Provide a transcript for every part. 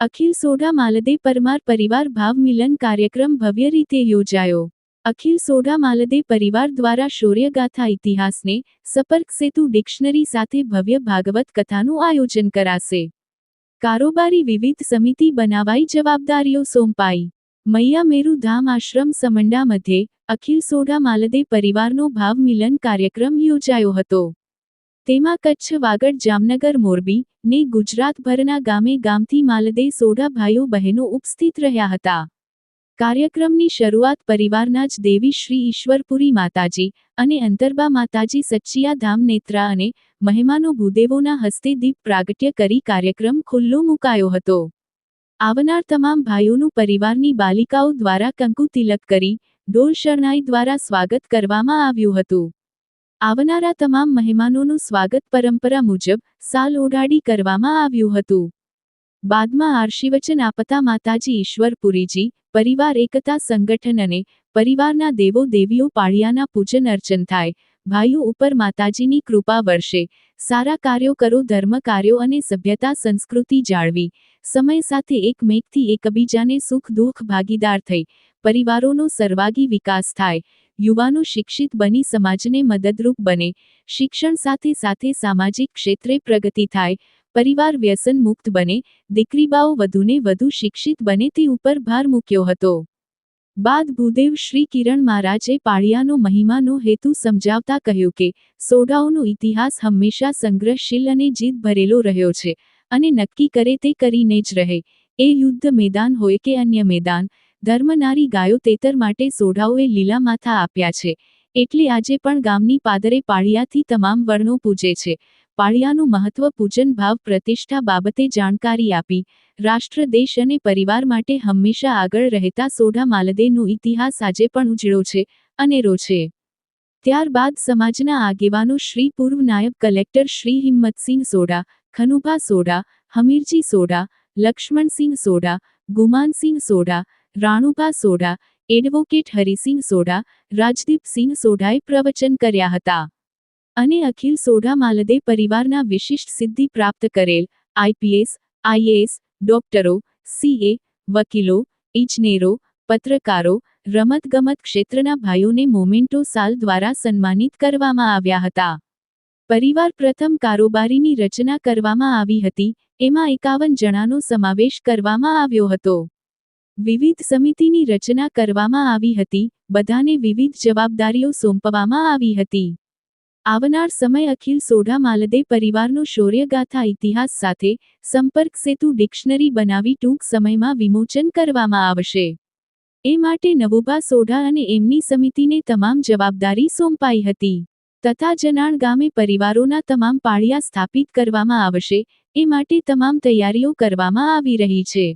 અખિલ સોઢા માલદે પરમાર પરિવાર ભાવ મિલન કાર્યક્રમ ભવ્ય રીતે યોજાયો. અખિલ સોઢા માલદે પરિવાર દ્વારા શૌર્યગાથા ઇતિહાસને, સપર્ક સેતુ ડિક્શનરી સાથે ભવ્ય ભાગવત કથાનું આયોજન કરાશે. કારોબારી વિવિધ સમિતિ બનાવાઈ જવાબદારીઓ સોંપાઈ. મૈયા મેરુ ધામ આશ્રમ સમંડા મધ્યે અખિલ સોડા માલદે પરિવારનો ભાવ મિલન કાર્યક્રમ યોજાયો હતો. તેમાં કચ્છ, વાગડ, જામનગર, મોરબી ને ગુજરાતભરના ગામે ગામથી માલદે સોઢા ભાઈઓ બહેનો ઉપસ્થિત રહ્યા હતા. કાર્યક્રમની શરૂઆત પરિવારના જ દેવી શ્રી ઈશ્વરપુરી માતાજી અને અંતરબા માતાજી સચ્ચિયા ધામ નેત્રા અને મહેમાનો ભૂદેવોના હસ્તે દીપ પ્રાગટ્ય કરી કાર્યક્રમ ખુલ્લો મુકાયો હતો. આવનાર તમામ ભાઈઓનું પરિવારની બાલિકાઓ દ્વારા કંકુ તિલક કરી ડોલ શરણાઈ દ્વારા સ્વાગત કરવામાં આવ્યું હતું. આવનારા તમામ મહેમાનોનું સ્વાગત પરંપરા મુજબ સાલ ઓઢાડી કરવામાં આવ્યું હતું. બાદમાં આશીર્વચન આપતા માતાજી ઈશ્વરપુરીજી, પરિવાર એકતા સંગઠન અને પરિવારના દેવો દેવીઓ પાળિયાના પૂજન અર્ચન થાય ભાઈઓ ઉપર માતાજીની કૃપા વર્ષે સારા કાર્યો કરો, ધર્મ કાર્યો અને સભ્યતા સંસ્કૃતિ જાળવી. સમય સાથે એકમેકથી એકબીજાને સુખ દુઃખ ભાગીદાર થઈ. પરિવારોનો સર્વાગી વિકાસ થાય. યુવાનો શિક્ષિત બની, સમાજને મદદરૂપ બને. શિક્ષણ સાથે સાથે સામાજિક ક્ષેત્રે પ્રગતિ થાય. પરિવાર વ્યસન મુક્ત બને દીકરીબાઓ વધુને વધુ શિક્ષિત બને તે ઉપર ભાર મૂક્યો હતો. બાદ ભૂદેવ શ્રી કિરણ મહારાજે પાળિયાનો મહિમાનો હેતુ સમજાવતા કહ્યું કે સોઢાઓનો ઇતિહાસ હંમેશા સંગ્રહશીલ અને જીદ ભરેલો રહ્યો છે, અને નક્કી કરે તે કરીને જ રહે. એ યુદ્ધ મેદાન હોય કે અન્ય મેદાન, ધર્મનારી ગાયો તેતર માટે સોઢાઓએ લીલા માથા આપ્યા છે, એટલે આજે પણ ગામની પાદરે પાળિયાથી તમામ વર્ણો પૂજે છે. પાળિયાનું મહત્વ પૂજન ભાવ પ્રતિષ્ઠા બાબતે જાણકારી આપી, રાષ્ટ્ર, દેશ અને પરિવાર માટે હંમેશા આગળ રહેતા સોઢા માલદેનો ઇતિહાસ આજે પણ ઉજળો છે અનેરો છે. ત્યારબાદ સમાજના આગેવાનો શ્રી પૂર્વ નાયબ કલેક્ટર શ્રી હિંમતસિંહ સોઢા, ખનુભા સોઢા, હમીરજી સોઢા, લક્ષ્મણસિંહ સોઢા, ગુમાનસિંહ સોઢા, રાણુભા સોઢા, એડવોકેટ હરિસિંહ સોઢા, રાજદીપસિંહ સોઢાએ પ્રવચન કર્યા હતા. અને અખિલ સોઢા માલદે પરિવારના વિશિષ્ટ સિદ્ધિ પ્રાપ્ત કરેલ આઈપીએસ આઈએએસ ડોક્ટરો સીએ વકીલો, ઇજનેરો, પત્રકારો, રમતગમત ક્ષેત્રના ભાઈઓને મોમેન્ટો સાલ દ્વારા સન્માનિત કરવામાં આવ્યા હતા. પરિવાર પ્રથમ કારોબારીની રચના કરવામાં આવી હતી, એમાં એકાવન જણાનો સમાવેશ કરવામાં આવ્યો હતો. વિવિધ સમિતિની રચના કરવામાં આવી હતી, બધાને વિવિધ જવાબદારીઓ સોંપવામાં આવી હતી. આવનાર સમય અખિલ સોઢા માલદે પરિવારનો શૌર્યગાથા ઇતિહાસ સાથે સંપર્ક સેતુ ડિક્શનરી બનાવી ટૂંક સમયમાં વિમોચન કરવામાં આવશે. એ માટે નવોભા સોઢા અને એમની સમિતિને તમામ જવાબદારી સોંપાઈ હતી. તથા જનાણ ગામે પરિવારોના તમામ પાળિયા સ્થાપિત કરવામાં આવશે, એ માટે તમામ તૈયારીઓ કરવામાં આવી રહી છે.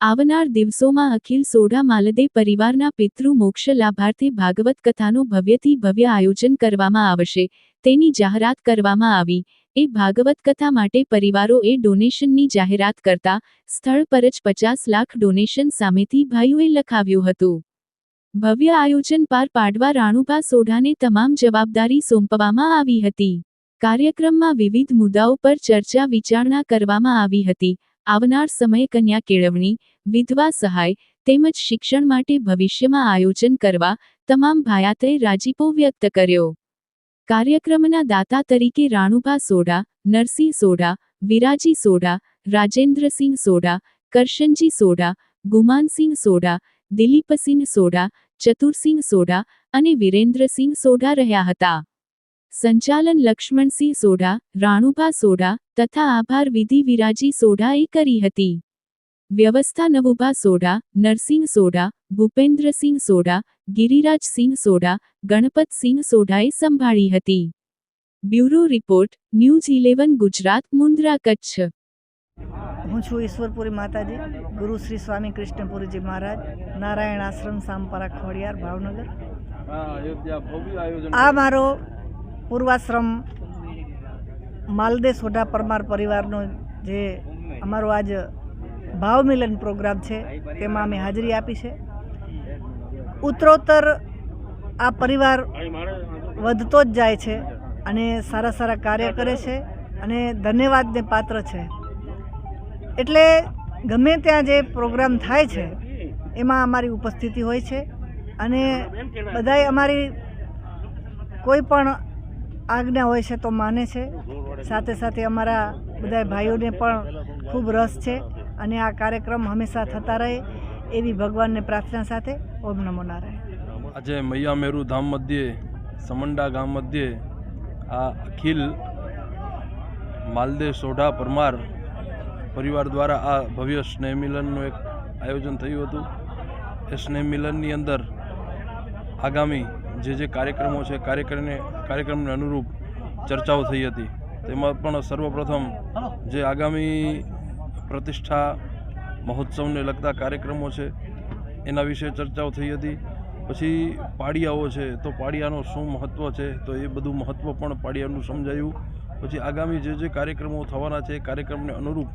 આવનાર દિવસોમાં અખિલ સોઢા માલદે પરિવારના પિતૃ મોક્ષ લાભાર્થે ભાગવત કથાનું ભવ્યથી ભવ્ય આયોજન કરવામાં આવશે. તેની જાહેરાત કરવામાં આવી. એ ભાગવત કથા માટે પરિવારો એ ડોનેશનની જાહેરાત કરતા સ્થળ પર જ પચાસ લાખ ડોનેશન સામેથી ભાઈઓએ લખાવ્યું હતું. ભવ્ય આયોજન પાર પાડવા રાણુભા સોઢાને તમામ જવાબદારી સોંપવામાં આવી હતી. કાર્યક્રમમાં વિવિધ મુદ્દાઓ પર ચર્ચા વિચારણા કરવામાં આવી હતી. આવનાર સમયે કન્યા કેળવણી, વિધવા સહાય, તેમજ શિક્ષણ માટે ભવિષ્યમાં આયોજન કરવા તમામ ભાયાતએ રાજીપો વ્યક્ત કર્યો. કાર્યક્રમના દાતા તરીકે રાણુભા સોઢા, નરસિંહ સોઢા, વિરાજી સોઢા, રાજેન્દ્રસિંહ સોઢા, કરશનજી સોઢા, ગુમાનસિંહ સોઢા, દિલીપસિંહ સોઢા, ચતુરસિંહ સોઢા અને વિરેન્દ્રસિંહ સોઢા રહ્યા હતા. સંચાલન લક્ષ્મણસિંહ સોઢા, રાણુભા સોઢા તથા આભાર વિધિ વિરાજી સોઢાએ કરી હતી. વ્યવસ્થા નવુભા સોઢા નરસિંહ સોઢા ભૂપેન્દ્રસિંહ સોઢા ગિરિરાજસિંહ સોઢા ગણપતસિંહ સોઢાએ સંભાળી હતી. Bureau report news eleven Gujarat Mundra Kutch. હું છું ઈશ્વરપુરી માતાજી ગુરુ શ્રી સ્વામી કૃષ્ણપુરીજી મહારાજ નારાયણ આશ્રમ સામપરા ખોડિયાર ભાવનગર. આ મારો પૂર્વાશ્રમ માલદે સોઢા પરમાર પરિવારનો જે અમારો આજ ભાવમિલન પ્રોગ્રામ છે, તેમાં અમે હાજરી આપી છે. ઉત્તરોત્તર આ પરિવાર વધતો જ જાય છે અને સારા સારા કાર્ય કરે છે અને ધન્યવાદને પાત્ર છે. એટલે ગમે ત્યાં જે પ્રોગ્રામ થાય છે, એમાં અમારી ઉપસ્થિતિ હોય છે અને બધાય અમારી કોઈ પણ આજ્ઞા હોય છે તો માને છે. સાથે સાથે અમારા બધા ભાઈઓને પણ ખૂબ રસ છે અને આ કાર્યક્રમ હંમેશા થતા રહે એવી ભગવાનને પ્રાર્થના સાથે ઓમ નમો નારાયણ. આજે મૈયા મેરુ ધામ મધ્યે, સમંડા ગામ મધ્યે આ અખિલ માલદેવ સોઢા પરમાર પરિવાર દ્વારા આ ભવ્ય સ્નેહ મિલનનું એક આયોજન થયું હતું. એ સ્નેહ મિલનની અંદર આગામી જે જે કાર્યક્રમો છે, કાર્યક્રમને કાર્યક્રમને અનુરૂપ ચર્ચાઓ થઈ હતી, તેમાં પણ સર્વપ્રથમ જે આગામી પ્રતિષ્ઠા મહોત્સવને લગતા કાર્યક્રમો છે, એના વિશે ચર્ચાઓ થઈ હતી. પછી પાડિયાઓ છે, તો પાડિયાનું શું મહત્ત્વ છે, તો એ બધું મહત્ત્વ પણ પાડિયાનું સમજાયું. પછી આગામી જે જે કાર્યક્રમો થવાના છે, એ કાર્યક્રમને અનુરૂપ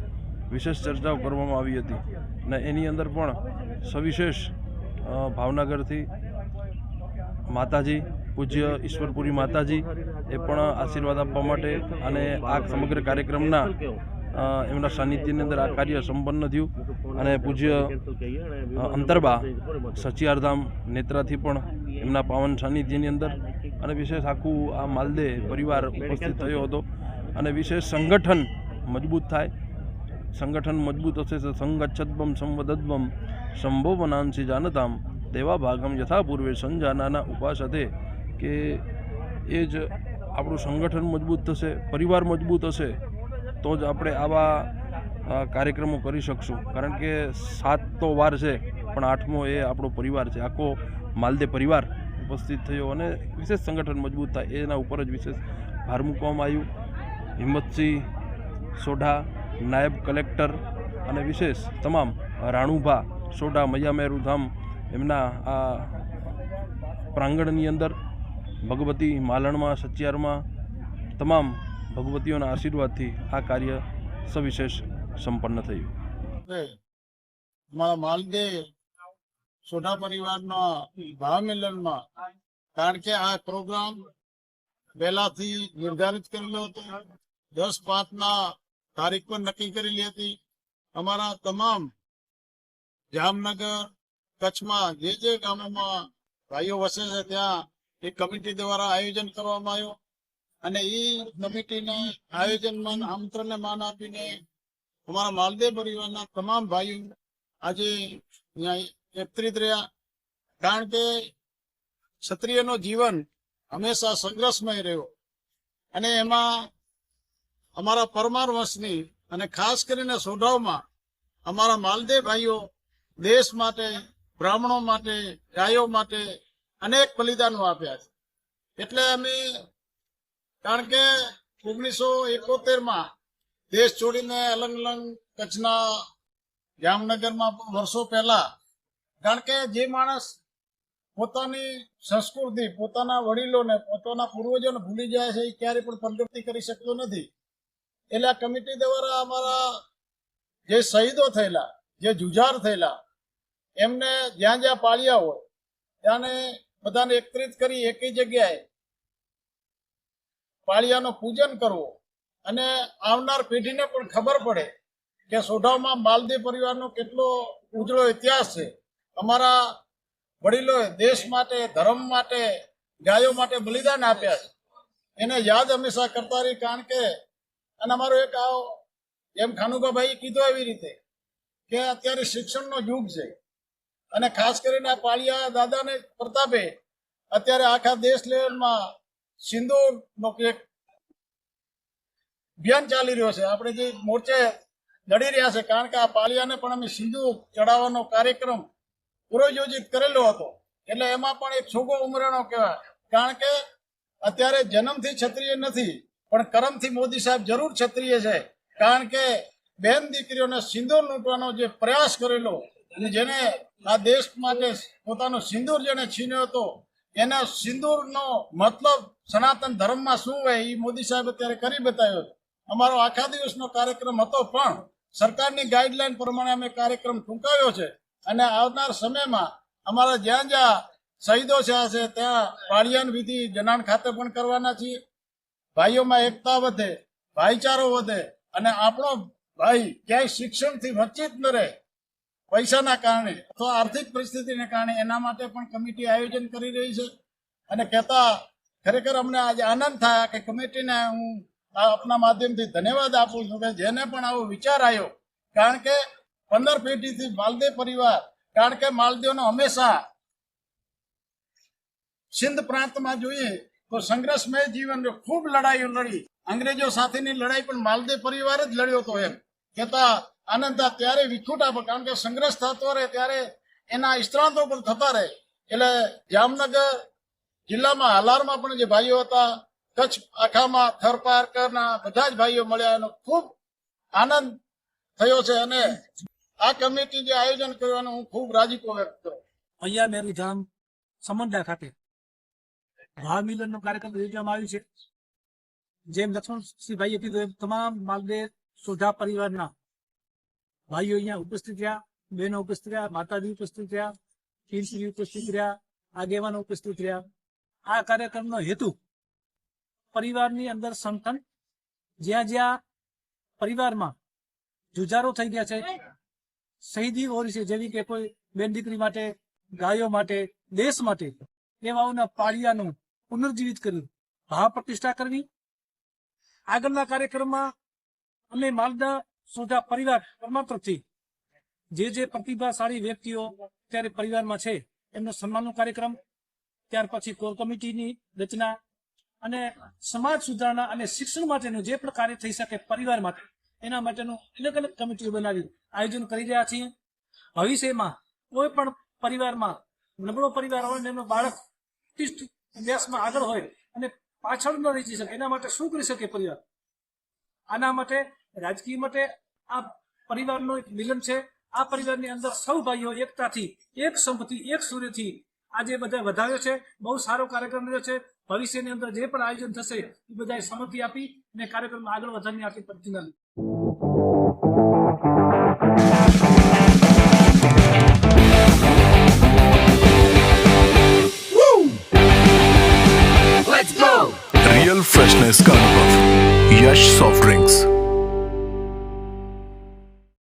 વિશેષ ચર્ચાઓ કરવામાં આવી હતી. અને એની અંદર પણ સવિશેષ ભાવનગરથી માતાજી, પૂજ્ય ઈશ્વરપુરી માતાજી, એ પણ આશીર્વાદ આપવા માટે અને આ સમગ્ર કાર્યક્રમના એમના સાનિધ્યની અંદર આ કાર્ય સંપન્ન થયું અને પૂજ્ય અંતરબા સચિયારધામ નેત્રાથી પણ એમના પાવન સાનિધ્યની અંદર અને વિશેષ આખું આ માલદે પરિવાર ઉપસ્થિત થયો હતો અને વિશેષ સંગઠન મજબૂત થાય. સંગઠન મજબૂત હશે તો સંગચ્છદ્વમ સંવદદ્વમ સંભોવનાંસી જાનતામ દેવા ભાગમ યથા પૂર્વે સંજાનાના ઉપાસતે કે એ જ આપણું સંગઠન મજબૂત થશે, પરિવાર મજબૂત હશે, તો જ આપણે આવા કાર્યક્રમો કરી શકશું. કારણ કે સાત તો વાર છે, પણ આઠમો એ આપણો પરિવાર છે. આખો માલદે પરિવાર ઉપસ્થિત થયો અને વિશેષ સંગઠન મજબૂત થાય. એના ઉપર જ વિશેષ ભાર મૂકવામાં આવ્યું. હિંમતસિંહ સોઢા, નાયબ કલેક્ટર અને વિશેષ તમામ રાણુભા સોઢા મૈયા ધામ એમના આ પ્રાંગણની અંદર ભગવતી માલણમાં સચિયારમાં તમામ ભગવતીઓના આશીર્વાદથી આ કાર્ય સવિશેષ સંપન્ન થયું. અમારા માલદે સોઢા પરિવારના ભાવ મિલનમાં કારણ કે આ પ્રોગ્રામ પહેલાથી નિર્ધારિત કરેલો હતો દસ પાંચના તારીખ પણ નક્કી કરેલી હતી અમારા તમામ જામનગર કચ્છમાં જે જે ગામોમાં ભાઈઓ વસે છે, ત્યાં એક કમિટી દ્વારા આયોજન કરવામાં આવ્યું. અને એ કમિટીને આયોજનમાં આમંત્રણને માન આપીને અમારા માલદેવ પરિવારના તમામ ભાઈઓ આજે એકત્રિત રહ્યા. કારણ કે ક્ષત્રિયનો જીવન હંમેશા સંઘર્ષમય રહ્યો. અને એમાં અમારા પરમાર વંશની અને ખાસ કરીને સોઢાવમાં અમારા માલદેવ ભાઈઓ દેશ માટે બ્રાહ્મણો માટે, ગાયો માટે અનેક બલિદાનો આપ્યા છે. એટલે અમે, કારણ કે ઓગણીસો એકોતેરમાં દેશ છોડીને અલંગ અલંગ કચ્છના જામનગરમાં વર્ષો પહેલા, કારણ કે જે માણસ પોતાની સંસ્કૃતિ, પોતાના વડીલોને, પોતાના પૂર્વજોને ભૂલી જાય છે, એ ક્યારે પણ પ્રગતિ કરી શકતો નથી. એટલે આ કમિટી દ્વારા અમારા જે શહીદો થયેલા, જે જુજાર થયેલા એમને જ્યાં જ્યાં પાળ્યા હોય, ત્યાંને બધાને એકત્રિત કરી એક જગ્યાએ પાળિયાનું પૂજન કરવું. અને આવનાર પેઢીને પણ ખબર પડે કે સોઢામાં માલદેવ પરિવારનો કેટલો ઉજળો ઇતિહાસ છે. અમારા વડીલોએ દેશ માટે, ધર્મ માટે, ગાયો માટે બલિદાન આપ્યા છે. એને યાદ હંમેશા કરતા રહી, કારણ કે, અને અમારો એક આવો જેમ ખાનુભાઈ કીધું એવી રીતે, કે અત્યારે શિક્ષણનો યુગ છે. અને ખાસ કરીને આ પાળિયા દાદાને પ્રતાપે અત્યારે આખા દેશ લેવલમાં સિંધુનો એક અભિયાન ચાલી રહ્યો છે. આપણે જે મોરચે લડી રહ્યા છે, કારણ કે આ પાલિયાને પણ અમે સિંદૂર ચડાવવાનો કાર્યક્રમ પુરોયોજિત કરેલો હતો. એટલે એમાં પણ એક છોગો ઉમરાણો કહેવાય. કારણ કે અત્યારે જન્મથી ક્ષત્રિય નથી, પણ કરમથી મોદી સાહેબ જરૂર ક્ષત્રિય છે. કારણ કે બેન દીકરીઓને સિંદૂર લૂંટવાનો જે પ્રયાસ કરેલો અને જેને આ દેશ માટે પોતાનો સિંદૂર જેને છીન્યો હતો, એના સિંદૂરનો મતલબ સનાતન ધર્મમાં શું હોય એ મોદી સાહેબ અત્યારે કરી બતાવ્યો અમારો આખા દિવસનો કાર્યક્રમ હતો, પણ સરકારની ગાઈડલાઈન પ્રમાણે અમે કાર્યક્રમ ટૂંકાવ્યો છે અને આવનાર સમયમાં અમારા જ્યાં જ્યાં શહીદો થયા છે, ત્યાં પાળિયાન વિધિ જનાન ખાતે પણ કરવાના છીએ. ભાઈઓમાં એકતા વધે, ભાઈચારો વધે અને આપણો ભાઈ ક્યાંય શિક્ષણથી વંચિત ન રહે પૈસાના કારણે અથવા આર્થિક પરિસ્થિતિને કારણે એના માટે પણ કમિટી આયોજન કરી રહી છે. અને કહેતા ખરેખર અમને આજે આનંદ થાય કે કમિટીને હું આપના માધ્યમથી ધન્યવાદ આપું છું કે જેને પણ આવો વિચાર આવ્યો. કારણ કે પંદર પેઢીથી માલદેવ પરિવાર, કારણ કે માલદેવનો હંમેશા સિંધ પ્રાંતમાં જોઈએ તો સંઘર્ષમય જીવન ખૂબ લડાઈઓ લડી. અંગ્રેજો સાથેની લડાઈ પણ માલદેવ પરિવાર જ લડ્યો હતો એમ. કહેતા આનંદ ત્યારે વિખૂટ આપે, કારણ કે સંઘર્ષ થતો રહે ત્યારે એના ઇસ્ત્રાંતો પણ થતા રહે. એટલે જામનગર જિલ્લામાં હાલારમાં પણ જે ભાઈઓ હતા, કચ્છ આખામાં થરપારકરના બધા જ ભાઈઓ મળ્યા. એનો ખૂબ આનંદ થયો છે અને આ કમિટી જે આયોજન કર્યું હું ખૂબ રાજીપો વ્યક્ત કરું. અહીંયા મેરું ધામ સમંડા ખાતે ભાવ નો કાર્યક્રમ યોજવામાં આવ્યો છે. જેમ લક્ષ્મણસિંહભાઈએ કીધું એમ, તમામ માલદેવ સોઢા પરિવારના ભાઈઓ અહીંયા ઉપસ્થિત રહ્યા, બહેનો ઉપસ્થિત રહ્યા, માતાજી ઉપસ્થિત રહ્યા કીર્તિ ઉપસ્થિત રહ્યા, આગેવાનો ઉપસ્થિત રહ્યા. આ કાર્યક્રમનો હેતુ પરિવારની અંદર સંકન જ્યાં જ્યાં પરિવારમાં જુજારો થઈ ગયા છે, શહીદી ઓરી છે, જેવી કે કોઈ બેન દીકરી માટે, ગાયો માટે, દેશ માટે એવાઓના પાળિયાનું પુનર્જીવિત કર્યું. ભાવ પ્રતિષ્ઠા કરવી. આગળના કાર્યક્રમમાં અમે માલદા સોઢા પરિવાર પરમા તરફથી જે જે પ્રતિભાશાળી વ્યક્તિઓ અત્યારે પરિવારમાં છે, એમનો સન્માનનો કાર્યક્રમ, ત્યાર પછી કોર કમિટીની રચના અને સમાજ સુધારણા અને શિક્ષણ માટેનું જે પણ કાર્ય થઈ શકે પરિવાર માટે, એના માટેનું અલગ અલગ કમિટીઓ બનાવી આયોજન કરી રહ્યા છીએ. ભવિષ્યમાં કોઈ પણ પરિવારમાં નબળો પરિવાર હોય એમનો બાળક અભ્યાસમાં આગળ હોય અને પાછળ ન રહી શકે, એના માટે શું કરી શકે પરિવાર? આના માટે, રાજકીય માટે આ પરિવારનું એક મિલન છે આ પરિવારની અંદર સૌ ભાઈઓ એકતાથી એક સંપથી એક સૂર્યથી આજે બધા વધાવ્યો છે બહુ સારો કાર્યક્રમ રહ્યો છે ભવિષ્યની અંદર જે પણ આયોજન થશે એ બધાએ સંમતિ આપી અને કાર્યક્રમ આગળ વધારવાની આખી પ્રતિજ્ઞા લીધી रियल फ्रेशनेस का अनुभव यश सॉफ्ट ड्रिंक्स